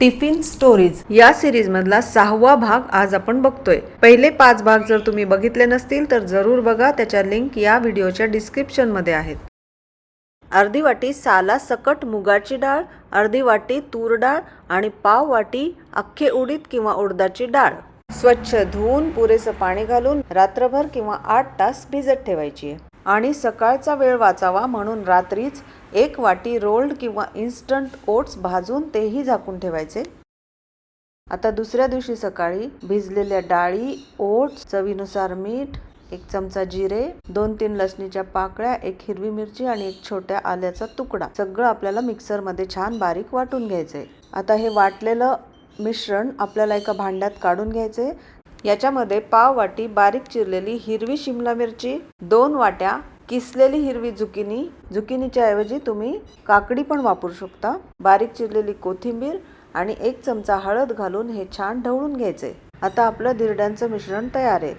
Tiffin stories या series मधला सहावा भाग आज आपण बघतोय. पहिले पाच भाग जर तुम्ही बघितले नसतील तर जरूर बघा. त्याच्या लिंक या व्हिडिओच्या डिस्क्रिप्शनमध्ये आहेत. अर्धी वाटी साला सकट मुगाची डाळ अर्धी वाटी तूर डाळ आणि पाव वाटी अख्खे उडीद किंवा उडदाची डाळ. स्वच्छ धुवून पुरेसं पाणी घालून रात्रभर किंवा आठ तास भिजत ठेवायची आहे. आणि सकाळचा वेळ वाचावा म्हणून रात्रीच एक वाटी रोल्ड किंवा इन्स्टंट ओट्स भाजून तेही झाकून ठेवायचे. आता दुसऱ्या दिवशी सकाळी भिजलेल्या डाळी ओट्स चवीनुसार मीठ एक चमचा जिरे दोन तीन लसणीच्या पाकळ्या एक हिरवी मिरची आणि एक छोट्या आल्याचा तुकडा. सगळं आपल्याला मिक्सरमध्ये छान बारीक वाटून घ्यायचंय. आता हे वाटलेलं मिश्रण आपल्याला एका भांड्यात काढून घ्यायचे याच्यामध्ये पाव वाटी बारीक चिरलेली हिरवी शिमला मिरची दोन वाट्या किसलेली हिरवी झुकिनी झुकिनीच्या ऐवजी तुम्ही काकडी पण वापरू शकता. बारीक चिरलेली कोथिंबीर आणि एक चमचा हळद घालून हे छान ढवळून घ्यायचे. आता आपलं धिरड्यांचं मिश्रण तयार आहे.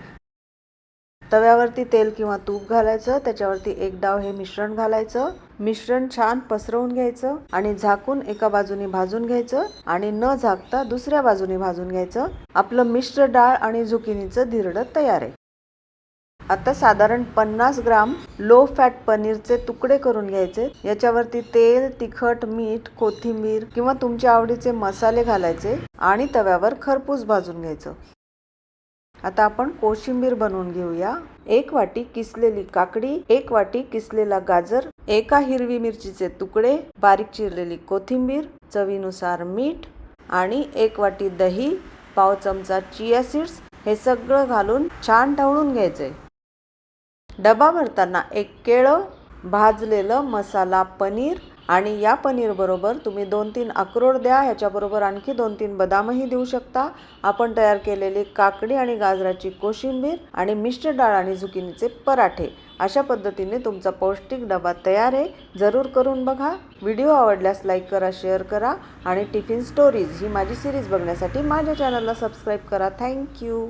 तव्यावरती तेल किंवा तूप घालायचं त्याच्यावरती एक डाव हे मिश्रण घालायचं. मिश्रण छान पसरवून घ्यायचं आणि झाकून एका बाजूने भाजून घ्यायचं आणि न झाकता दुसऱ्या बाजूने भाजून घ्यायचं. आपलं मिश्र डाळ आणि झुकिनीचं धिरडं तयार आहे. आता साधारण पन्नास ग्राम लो फॅट पनीरचे तुकडे करून घ्यायचे. याच्यावरती तेल तिखट मीठ कोथिंबीर किंवा तुमच्या आवडीचे मसाले घालायचे आणि तव्यावर खरपूस भाजून घ्यायचं. आता आपण कोशिंबीर बनवून घेऊया. एक वाटी किसलेली काकडी एक वाटी किसलेला गाजर एका हिरवी मिरचीचे तुकडे बारीक चिरलेली कोथिंबीर चवीनुसार मीठ आणि एक वाटी दही पाव चमचा चिया सीड्स हे सगळं घालून छान ढवळून घ्यायचंय डबा भरताना एक केळं भाजलेलं मसाला पनीर आणि या पनीरबरोबर तुम्ही दोन तीन अक्रोड द्या ह्याच्याबरोबर आणखी दोन तीन बदामही देऊ शकता. आपण तयार केलेली काकडी आणि गाजराची कोशिंबीर आणि मिश्र डाळ आणि झुकिनीचे पराठे. अशा पद्धतीने तुमचा पौष्टिक डबा तयार आहे. जरूर करून बघा. व्हिडिओ आवडल्यास लाईक करा शेअर करा आणि टिफिन स्टोरीज ही माझी सिरीज बघण्यासाठी माझ्या चॅनलला सबस्क्राईब करा. थँक्यू.